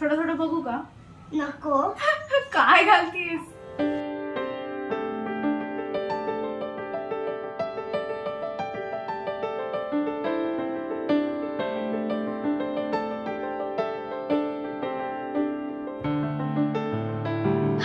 थोडं थोडं बघू का? नको. काय घालतीस?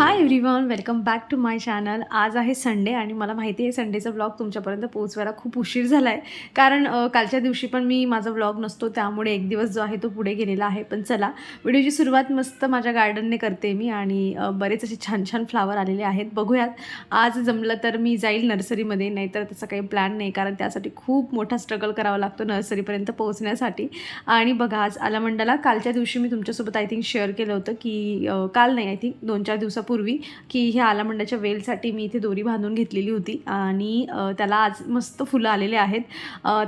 Hi everyone welcome back to my channel आज आहे संडे आणि मला माहिती आहे संडेचा ब्लॉग तुमच्यापर्यंत पोहोचवायला खूप उशीर झाला आहे कारण कालच्या दिवशी पण मी माझा ब्लॉग नसतो त्यामुळे एक दिवस जो आहे तो पुढे गेलेला आहे. पण चला व्हिडिओची सुरुवात मस्त माझ्या गार्डनने करते मी आणि बरेच असे छान छान फ्लावर आलेले आहेत. बघूयात. आज जमलं तर मी जाईल नर्सरीमध्ये नाहीतर त्याचा काही प्लॅन नाही कारण त्यासाठी खूप मोठा स्ट्रगल करावा लागतो नर्सरीपर्यंत पोहोचण्यासाठी. आणि बघा आज आलामंडाला कालच्या दिवशी मी तुमच्यासोबत आय थिंक शेअर केलं होतं की काल नाही आय थिंक दोन चार दिवसापूर्वी की ह्या आलामंडाच्या वेलसाठी मी इथे दोरी बांधून घेतलेली होती. आणि त्याला आज मस्त फुलं आलेले आहेत.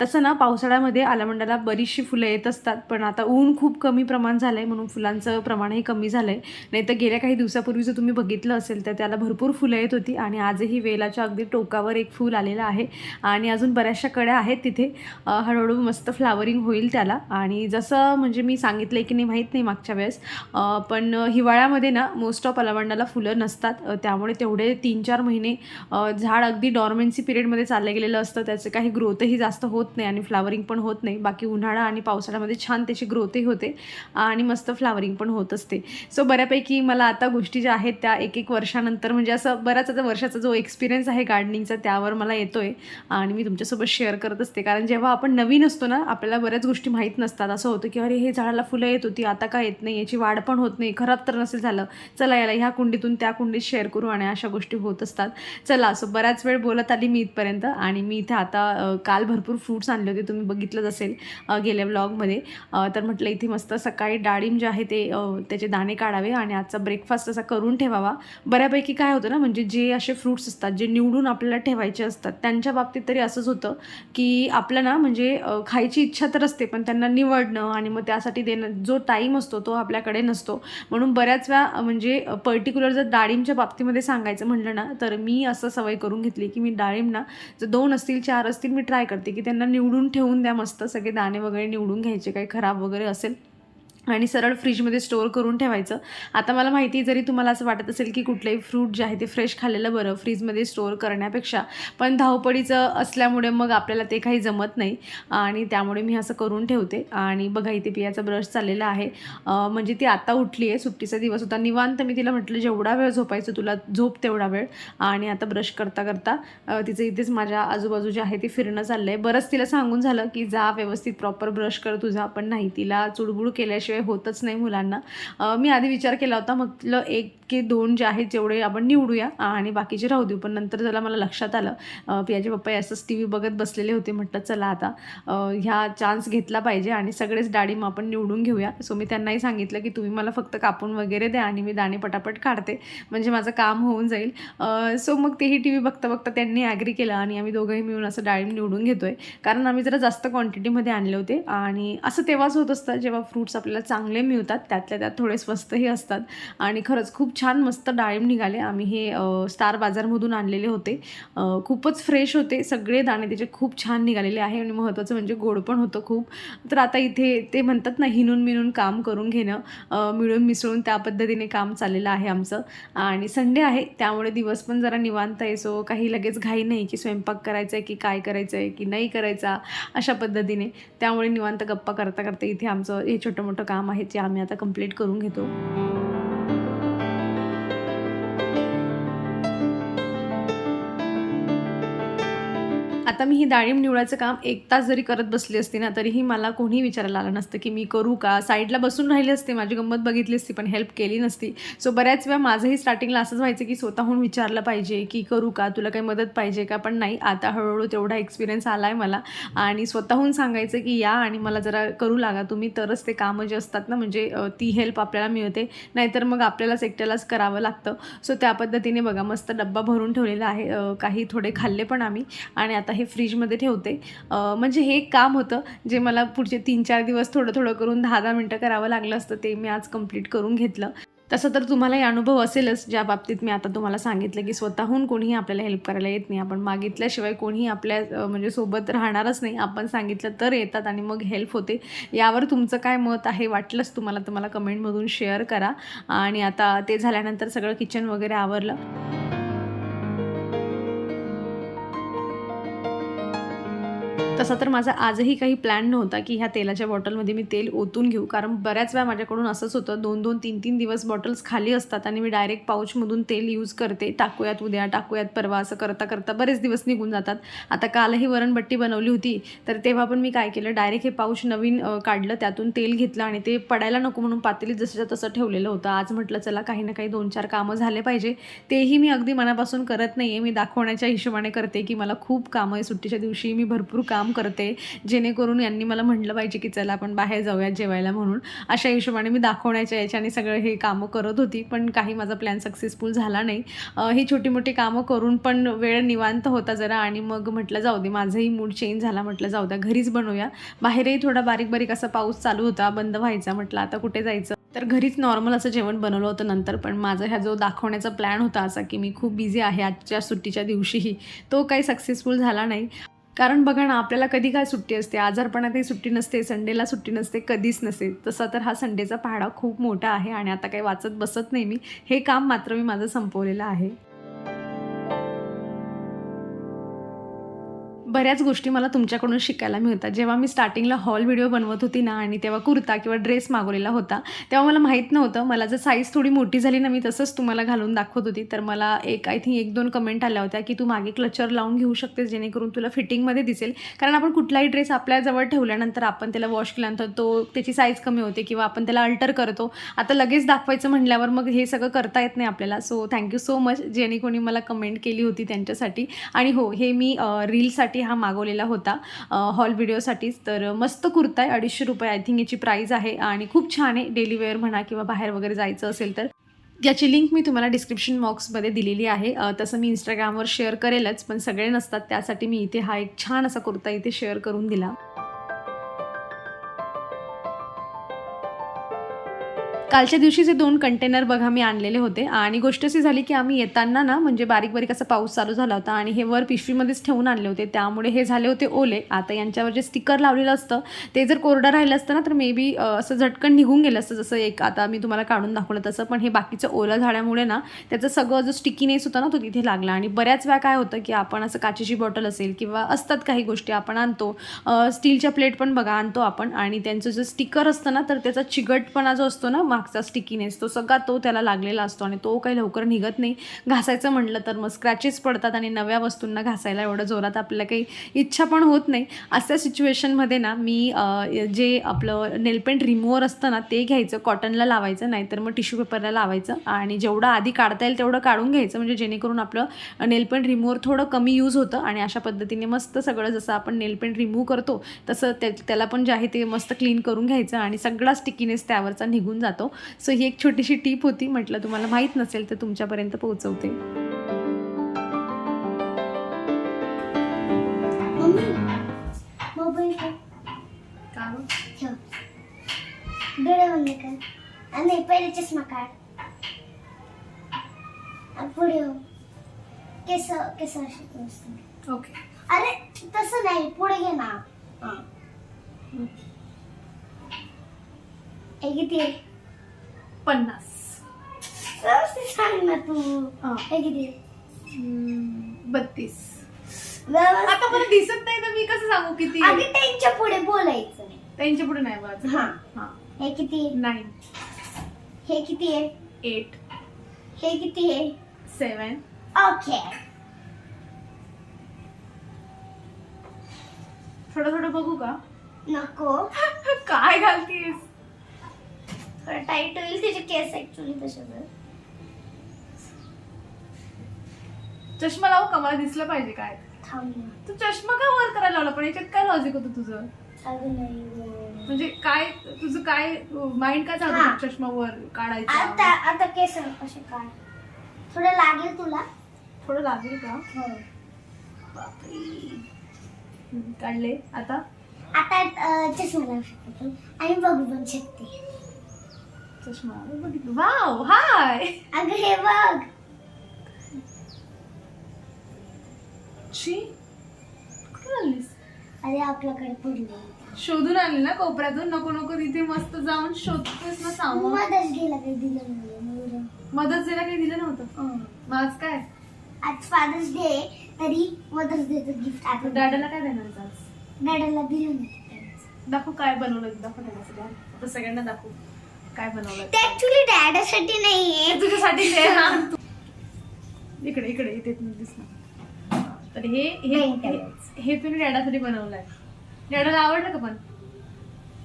तसं ना पावसाळ्यामध्ये आलामंडाला बरीचशी फुलं येत असतात. पण आता ऊन खूप कमी प्रमाण झालं आहे म्हणून फुलांचं प्रमाणही कमी झालं आहे नाही तर गेल्या काही दिवसापूर्वी जर तुम्ही बघितलं असेल तर त्याला भरपूर फुलं येत होती. आणि आजही वेलाच्या अगदी टोकावर एक फूल आलेलं आहे. आणि अजून बऱ्याचशा कड्या आहेत तिथे. हळूहळू मस्त फ्लावरिंग होईल त्याला. आणि जसं म्हणजे मी सांगितलं की नाही माहीत नाही मागच्या वेळेस. पण हिवाळ्यामध्ये ना मोस्ट ऑफ अलवंडाला फुलं नसतात. त्यामुळे तेवढे तीन चार महिने झाड अगदी डॉर्मेन्सी पिरियडमध्ये चाललं गेलेलं असतं. त्याचं काही ग्रोथही जास्त होत नाही आणि फ्लावरिंग पण होत नाही. बाकी उन्हाळा आणि पावसाळ्यामध्ये छान त्याची ग्रोथही होते आणि मस्त फ्लावरिंग पण होत असते. सो बऱ्यापैकी मला आता गोष्टी ज्या आहेत त्या एक एक वर्षानंतर म्हणजे असं बऱ्याच आता वर्षाचा जो एक्सपिरियन्स आहे गार्डनिंगचा त्यावर मला येतो आहे आणि मी तुमच्यासोबत शेअर करत असते. कारण जेव्हा आपण नवीन असतो ना आपल्याला बऱ्याच गोष्टी माहीत नसतात. असं होतं की अरे हे झाडाला फुलं येत होती आता का येत नाही याची वाढ पण होत नाही खराब तर नसेल झालं चला याला ह्या कुंडीतून त्या कुंडीत शेअर करू आणि अशा गोष्टी होत असतात. चला असं बऱ्याच वेळ बोलत आली मी इथपर्यंत आणि मी इथे आता काल भरपूर फ्रूट्स आणले होते तुम्ही बघितलंच असेल गेल्या ब्लॉगमध्ये तर म्हटलं इथे मस्त सकाळी डाळिंब जे आहे ते त्याचे दाणे काढावे आणि आजचा ब्रेकफास्ट असा करून ठेवावा. बऱ्यापैकी काय होतं ना म्हणजे जे असे फ्रूट्स असतात जे निवडून आपल्याला ठेवायचे असतात त्यांच्या बाबतीत तरी असंच होतं की आपलं ना म्हणजे खायची इच्छा तर असते पण त्यांना निवडणं आणि मग त्यासाठी देणं जो टाईम असतो तो आपल्याकडे नसतो. म्हणून बऱ्याच वेळा म्हणजे पर्टिक्युलर जर डाळिंबच्या बाबतीमध्ये सांगायचं म्हटलं ना तर मी असं सवय करून घेतली की मी डाळिंब ना जर दोन असतील चार असतील मी ट्राय करते की त्यांना निवडून ठेवून द्या मस्त सगळे दाणे वगैरे निवडून घ्यायचे काही खराब वगैरे असेल आणि सरळ फ्रीजमध्ये स्टोअर करून ठेवायचं. आता मला माहिती आहे जरी तुम्हाला असं वाटत असेल की कुठलंही फ्रूट जे आहे ते फ्रेश खाल्लेलं बरं फ्रीजमध्ये स्टोअर करण्यापेक्षा पण धावपळीचं असल्यामुळे मग आपल्याला ते काही जमत नाही. आणि त्यामुळे मी असं करून ठेवते. आणि बघा इथे पियाचा ब्रश चाललेला आहे. म्हणजे ती आता उठली आहे सुट्टीचा दिवस होता. निवांत मी तिला म्हटलं जेवढा वेळ झोपायचं तुला झोप तेवढा वेळ. आणि आता ब्रश करता करता तिचं इथेच माझ्या आजूबाजू जे आहे ते फिरणं चाललं आहे बरंच तिला सांगून झालं की जा व्यवस्थित प्रॉपर ब्रश कर तुझा पण नाही. तिला चुडबुड केल्याशिवाय होतच नाही मुलांना. मी आधी विचार केला होता म्हटलं एक की दोन जे आहेत जेवढे आपण निवडूया. आणि बाकीचे राहू देऊ. पण नंतर जरा मला लक्षात आलं अं, पियाचे पप्पा असंच टी व्ही बघत बसलेले होते. म्हटलं चला आता ह्या चान्स घेतला पाहिजे आणि सगळेच डाळिंब आपण निवडून घेऊया. सो मी त्यांनाही सांगितलं की तुम्ही मला फक्त कापून वगैरे द्या आणि मी दाणे पटापट काढते. म्हणजे माझं काम होऊन जाईल. सो मग तेही टी व्ही बघता बघता त्यांनी ॲग्री केलं आणि आम्ही दोघंही मिळून असं डाळिंब निवडून घेतोय. कारण आम्ही जरा जास्त क्वांटिटीमध्ये आणले होते. आणि असं तेव्हाच होत असतं जेव्हा फ्रूट्स आपल्याला चांगले मिळतात त्यातल्या त्यात थोडे स्वस्तही असतात. आणि खरंच खूप छान मस्त डाळिंब निघाले. आम्ही हे स्टार बाजारमधून आणलेले होते. खूपच फ्रेश होते. सगळे दाणे त्याचे खूप छान निघालेले आहे आणि महत्त्वाचं म्हणजे गोड पण होतं खूप. तर आता इथे ते म्हणतात ना हिनून मिनून काम करून घेणं. मिळून मिसळून त्या पद्धतीने काम चाललेलं आहे आमचं. आणि संडे आहे त्यामुळे दिवस पण जरा निवांत आहे. सो काही लगेच घाई नाही की स्वयंपाक करायचा आहे की काय करायचं आहे की नाही करायचा अशा पद्धतीने. त्यामुळे निवांत गप्पा करता करता इथे आमचं हे छोटं मोठं काम आहे जे आम्ही आता कंप्लीट करून घेतो. आता मी ही डाळिंब निवडायचं काम एक तास जरी करत बसली असती ना तरीही मला कोणी विचारायला आलं नसतं की मी करू का? साईडला बसून राहिली असते माझी गंमत बघितली असती पण हेल्प केली नसती. सो बऱ्याच वेळा माझंही स्टार्टिंगला असंच व्हायचं की स्वतःहून विचारलं पाहिजे की करू का? तुला काही मदत पाहिजे का? पण नाही आता हळूहळू तेवढा एक्सपिरियन्स आला आहे मला. आणि स्वतःहून सांगायचं की या आणि मला जरा करू लागा तुम्ही तरच ते कामं जे असतात ना म्हणजे ती हेल्प आपल्याला मिळते. नाहीतर मग आपल्यालाच एकट्यालाच करावं लागतं. सो त्या पद्धतीने बघा मस्त डब्बा भरून ठेवलेला आहे. काही थोडे खाल्ले पण आम्ही. आणि आता हे फ्रीजमध्ये ठेवते. म्हणजे हे एक काम होतं जे मला पुढचे तीन चार दिवस थोडं थोडं करून दहा दहा मिनटं करावं लागलं असतं ते मी आज कंप्लीट करून घेतलं. तसं तर तुम्हालाही अनुभव असेलच ज्या बाबतीत मी आता तुम्हाला सांगितलं की स्वतःहून कोणीही आपल्याला हेल्प करायला येत नाही. आपण मागितल्याशिवाय कोणीही आपल्या म्हणजे सोबत राहणारच नाही. आपण सांगितलं तर येतात आणि मग हेल्प होते. यावर तुमचं काय मत आहे वाटलंच तुम्हाला तर मला कमेंटमधून शेअर करा. आणि आता ते झाल्यानंतर सगळं किचन वगैरे आवरलं. तसा तर माझा आजही काही प्लॅन नव्हता की ह्या तेलाच्या बॉटलमध्ये मी तेल ओतून घेऊ. कारण बऱ्याच वेळा माझ्याकडून असंच होतं. दोन दोन तीन तीन दिवस बॉटल्स खाली असतात आणि मी डायरेक्ट पाऊचमधून तेल यूज करते. टाकूयात उद्या टाकूयात परवा असं करता करता बरेच दिवस निघून जातात. आता कालही वरणबट्टी बनवली होती. तर तेव्हा पण मी काय केलं डायरेक्ट हे पाऊच नवीन काढलं. त्यातून तेल घेतलं आणि ते पडायला नको म्हणून पातळीत जसं तसं ठेवलेलं होतं. आज म्हटलं चला काही ना काही दोन चार कामं झाले पाहिजे. तेही मी अगदी मनापासून करत नाही आहे मी दाखवण्याच्या हिशोबाने करते की मला खूप कामं आहे. सुट्टीच्या दिवशी मी भरपूर काम करते जेणेकरून यांनी मला म्हटलं पाहिजे की चला आपण बाहेर जाऊयात जेवायला म्हणून. अशा हिशोबाने मी दाखवण्याच्या याच्याने सगळं हे कामं करत होती पण काही माझा प्लॅन सक्सेसफुल झाला नाही. ही छोटी मोठी कामं करून पण वेळ निवांत होता जरा आणि मग म्हटलं जाऊ दे माझंही मूड चेंज झाला म्हटलं जाऊ द्या घरीच बनवूया बाहेरही थोडा बारीक बारीक असा पाऊस चालू होता बंद व्हायचा म्हटलं आता कुठे जायचं? तर घरीच नॉर्मल असं जेवण बनवलं होतं नंतर पण माझा ह्या जो दाखवण्याचा प्लॅन होता असा की मी खूप बिझी आहे आजच्या सुट्टीच्या दिवशीही तो काही सक्सेसफुल झाला नाही. कारण बघा ना आपल्याला कधी काय सुट्टी असते आजारपणातही सुट्टी नसते संडेला सुट्टी नसते कधीच नसते. तसा तर हा संडेचा पाहाडा खूप मोठा आहे आणि आता काही वाचत बसत नाही मी. हे काम मात्र मी माझं संपवलेलं आहे. बऱ्याच गोष्टी मला तुमच्याकडून शिकायला मिळतात. जेव्हा मी स्टार्टिंगला हॉल व्हिडिओ बनवत होती ना आणि तेव्हा कुर्ता किंवा ड्रेस मागवलेला होता तेव्हा मला माहीत नव्हतं. मला जर साईज थोडी मोठी झाली ना मी तसंच तुम्हाला घालून दाखवत होती. तर मला एक आय थिंक एक दोन कमेंट आल्या होत्या की तू मागे क्लचर लावून घेऊ शकतेस जेणेकरून तुला फिटिंगमध्ये दिसेल. कारण आपण कुठलाही ड्रेस आपल्याजवळ ठेवल्यानंतर आपण त्याला वॉश केल्यानंतर तो त्याची साईज कमी होते किंवा आपण त्याला अल्टर करतो. आता लगेच दाखवायचं म्हटल्यावर मग हे सगळं करता येत नाही आपल्याला. सो थँक्यू सो मच जेणे कोणी मला कमेंट केली होती त्यांच्यासाठी. आणि हो हे मी रीलसाठी हा मागवलेला होता. हॉल व्हिडिओसाठीच तर मस्त कुर्ता आहे अडीचशे रुपये आय थिंक याची प्राईज आहे. आणि खूप छान आहे डेली वेअर म्हणा किंवा बाहेर वगैरे जायचं असेल तर. याची लिंक मी तुम्हाला डिस्क्रिप्शन बॉक्समध्ये दिलेली आहे. तसं मी इंस्टाग्रामवर शेअर करेलच पण सगळे नसतात त्यासाठी मी इथे हा एक छान असा कुर्ता इथे शेअर करून दिला. कालच्या दिवशीचे दोन कंटेनर बघा मी आणलेले होते. आणि गोष्ट अशी झाली की आम्ही येताना ना म्हणजे बारीक बारीक असा पाऊस चालू झाला होता आणि हे वर पिशवीमध्येच ठेवून आणले होते. त्यामुळे हे झाले होते ओले. आता यांच्यावर जे स्टिकर लावलेलं असतं ते जर कोरडं राहिलं असतं ना तर मे बी असं झटकन निघून गेलं असतं. जसं एक आता मी तुम्हाला काढून दाखवलं तसं पण हे बाकीचं ओलं झाल्यामुळे ना त्याचं सगळं जो स्टिकीनेस होता ना तो तिथे लागला. आणि बऱ्याच वेळा काय होतं की आपण असं काचेची बॉटल असेल किंवा असतात काही गोष्टी आपण आणतो. स्टीलच्या प्लेट पण बघा आणतो आपण. आणि त्यांचं जे स्टिकर असतं ना तर त्याचा चिगटपणा जो असतो ना मागचा स्टिकीनेस तो सगळा तो त्याला लागलेला असतो आणि तो काही लवकर निघत नाही. घासायचं म्हटलं तर मग स्क्रॅचेस पडतात आणि नव्या वस्तूंना घासायला एवढं जोरात आपल्याला काही इच्छा पण होत नाही. अशा सिच्युएशनमध्ये ना मी जे आपलं नेलपेंट रिमूव्हर असतं ना ते घ्यायचं कॉटनला लावायचं नाहीतर मग टिश्यू पेपरला लावायचं आणि जेवढं आधी काढता येईल तेवढं काढून घ्यायचं म्हणजे जेणेकरून आपलं नेलपेंट रिमूव्हर थोडं कमी यूज होतं आणि अशा पद्धतीने मस्त सगळं जसं आपण नेलपेंट रिमूव्ह करतो तसं त्या त्याला पण जे आहे ते मस्त क्लीन करून घ्यायचं आणि सगळा स्टिकीनेस त्यावरचा निघून जातो. सो ही एक छोटीशी टीप होती. म्हटलं तुम्हाला माहीत नसेल तर तुमच्यापर्यंत पोहोचवते. आणि पहिले चष्मा काढ. आणि पुढे केस. ओके अरे तसं नाही. पुढे घे ना. किती पन्नास. सांग ना तू. हां. किती? आहे बत्तीस. आता मला दिसत नाही तर मी कसं सांगू किती? त्यांच्या पुढे बोलायचं त्यांच्या पुढे नाही हा. हां. हे किती? आहे नाईन हे किती आहे? एट हे किती आहे? सेवन ओके थोडं थोडं बघू का? नको. काय घालतीस? थोडं टाईट होईल तिचे केस ऍक्च्युली तसे चष्मा लावू का? मला दिसलं पाहिजे काय. थांब. तू चष्मा का वर करायला लावला? पण याच्यात काय लॉजिक होतं तुझं? अगं नाही गं. म्हणजे काय तुझं काय माइंड काय हा. चालतं चष्मा वर आता काढायचा? आता केस कसे काढ. थोडं लागेल तुला. थोडं लागेल का? हो. हम्म, काढले. आता? आता अं, चष्मा लावू शकते. तू आणि बघू पण शकते. चष्मा. बघितलं वाव हाय. अगं हे बघ. शी कुठून आणलीस? अरे आपल्याकडे पडले शोधून आणली ना कोपऱ्यातून. नको नको तिथे मस्त जाऊन शोधतेस ना सामान. मदत गेला काही दिलं नाही मदत द्यायला काही दिलं नव्हतं. मग आज काय? आज फादर्स डे तरी मदर्स डेचं गिफ्ट आपण डॅडाला काय देणार आज? डॅडाला दिलं नाही दाखव काय बनवलं दाखव डॅडा सगळ्या आता सगळ्यांना दाखव. काय बनवलं ते ऍक्च्युली डॅडासाठी नाहीये. तुझ्यासाठी ते. हा. इकडे इकडे इथे दिसणार. तर हे हे Maintenance. हे तुम्ही डॅडासाठी बनवलंय. डॅडाला आवडलं का पण?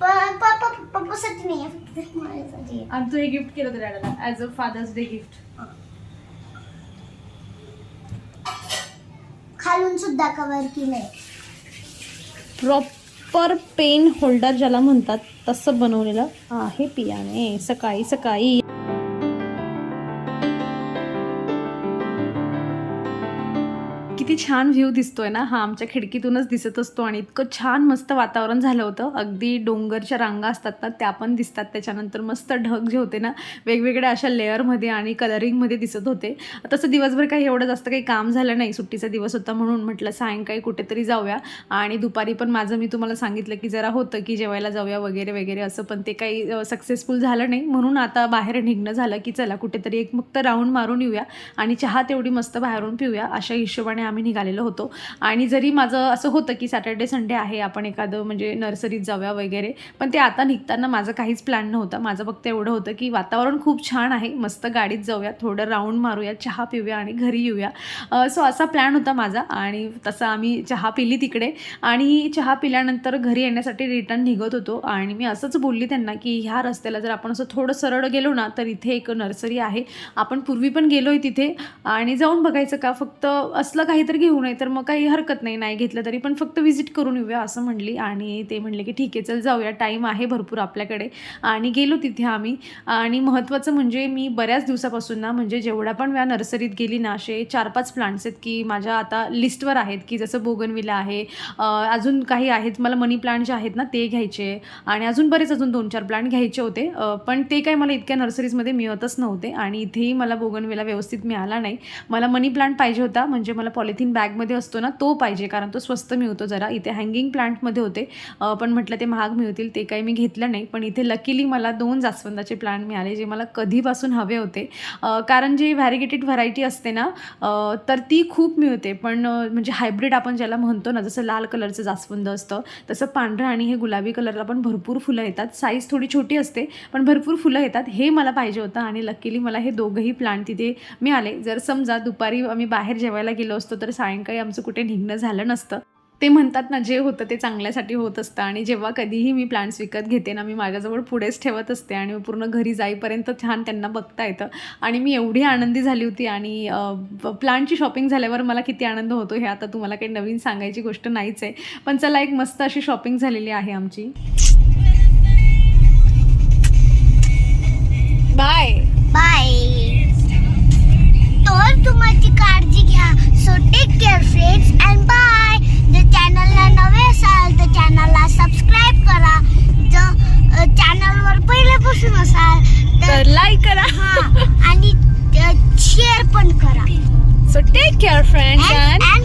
पण पप्पा पप्पासाठी नाहीये फक्त माझ्यासाठी आहे. आणि तू हे गिफ्ट केलं होतं डॅडाला as a father's day gift खालून सुद्धा कव्हर केलंय. पर पेन होल्डर ज्याला म्हणतात तसं बनवलेलं आहे पियाने. सकाळी सकाळी. किती छान व्ह्यू दिसतोय ना? हा आमच्या खिडकीतूनच दिसत असतो आणि इतकं छान मस्त वातावरण झालं होतं. अगदी डोंगरच्या रांगा असतात ना त्या पण दिसतात. त्याच्यानंतर मस्त ढग जे होते ना वेगवेगळ्या अशा लेअरमध्ये आणि कलरिंगमध्ये दिसत होते. तसं दिवसभर काही एवढं जास्त काही काम झालं नाही. सुट्टीचा दिवस होता म्हणून म्हटलं सायंकाळी कुठेतरी जाऊया. आणि दुपारी पण माझं मी तुम्हाला सांगितलं की जरा होतं की जेवायला जाऊया वगैरे वगैरे असं पण ते काही सक्सेसफुल झालं नाही. म्हणून आता बाहेर निघणं झालं की चला कुठेतरी एक फक्त राऊंड मारून येऊया आणि चहा तेवढी मस्त बाहेरून पिऊया अशा हिशोबाने आम्ही आम्ही निघालेलो होतो. आणि जरी माझं असं होतं की सॅटर्डे संडे आहे आपण एखादं म्हणजे नर्सरीत जाऊया वगैरे पण ते आता निघताना माझं काहीच प्लॅन नव्हतं. माझं फक्त एवढं होतं की वातावरण खूप छान आहे. मस्त गाडीत जाऊया थोडं राऊंड मारूया चहा पिऊया आणि घरी येऊया. सो असा प्लॅन होता माझा आणि तसा आम्ही चहा पिली तिकडे. आणि चहा पिल्यानंतर घरी येण्यासाठी रिटर्न निघत होतो. आणि मी असंच बोलली त्यांना की ह्या रस्त्याला जर आपण असं थोडं सरळ गेलो ना तर इथे एक नर्सरी आहे. आपण पूर्वी पण गेलो आहे तिथे. आणि जाऊन बघायचं का? फक्त असलं काही तर घेऊ नये तर मग काही हरकत नाही नाही घेतलं तरी पण फक्त व्हिजिट करून येऊया असं म्हणली. आणि ते म्हणले की ठीक आहे चल जाऊया. टाईम आहे भरपूर आपल्याकडे. आणि गेलो तिथे आम्ही. आणि महत्त्वाचं म्हणजे मी बऱ्याच दिवसापासून ना म्हणजे जेवढ्या पण वेळा नर्सरीत गेली ना असे चार पाच प्लांट्स आहेत की माझ्या आता लिस्टवर आहेत की जसं बोगनविला आहे अजून काही आहेत मला मनी प्लांट जे आहेत ना ते घ्यायचे. आणि अजून बरेच अजून दोन चार प्लांट घ्यायचे होते. पण ते काही मला इतक्या नर्सरीजमध्ये मिळतच नव्हते. आणि इथेही मला बोगनविला व्यवस्थित मिळाला नाही. मला मनी प्लांट पाहिजे होता म्हणजे मला पॉलिथिन बॅगमध्ये असतो ना तो पाहिजे कारण तो स्वस्त मिळतो जरा. इथे हँगिंग प्लांटमध्ये होते. पण म्हटलं ते महाग मिळतील ते काही मी घेतलं नाही. पण इथे लकीली मला दोन जास्वंदाचे प्लांट मिळाले जे मला कधीपासून हवे होते. कारण जी व्हॅरिगेटेड व्हरायटी असते ना तर ती खूप मिळते. पण म्हणजे हायब्रिड आपण ज्याला म्हणतो ना जसं लाल कलरचं जास्वंद असतं तसं पांढरं आणि हे गुलाबी कलरला पण भरपूर फुलं येतात. साईज थोडी छोटी असते पण भरपूर फुलं येतात. हे मला पाहिजे होतं आणि लकीली मला हे दोघंही प्लांट तिथे मिळाले. जर समजा दुपारी आम्ही बाहेर जेवायला गेलो असतो तर सायंकाळी आमचं कुठे निघणं झालं नसतं. ते म्हणतात ना जे होतं ते चांगल्यासाठी होत असतं आणि जेव्हा कधीही मी प्लांट्स विकत घेते ना मी माझ्याजवळ पुढेच ठेवत असते आणि पूर्ण घरी जाईपर्यंत छान त्यांना बघता येतं. आणि मी एवढी आनंदी झाली होती आणि प्लांटची शॉपिंग झाल्यावर मला किती आनंद होतो हे आता तुम्हाला काही नवीन सांगायची गोष्ट नाहीच आहे. पण चला एक मस्त अशी शॉपिंग झालेली आहे आमची. बाय बाय लाईक करा. हा आणि शेअर पण करा. So take care friends and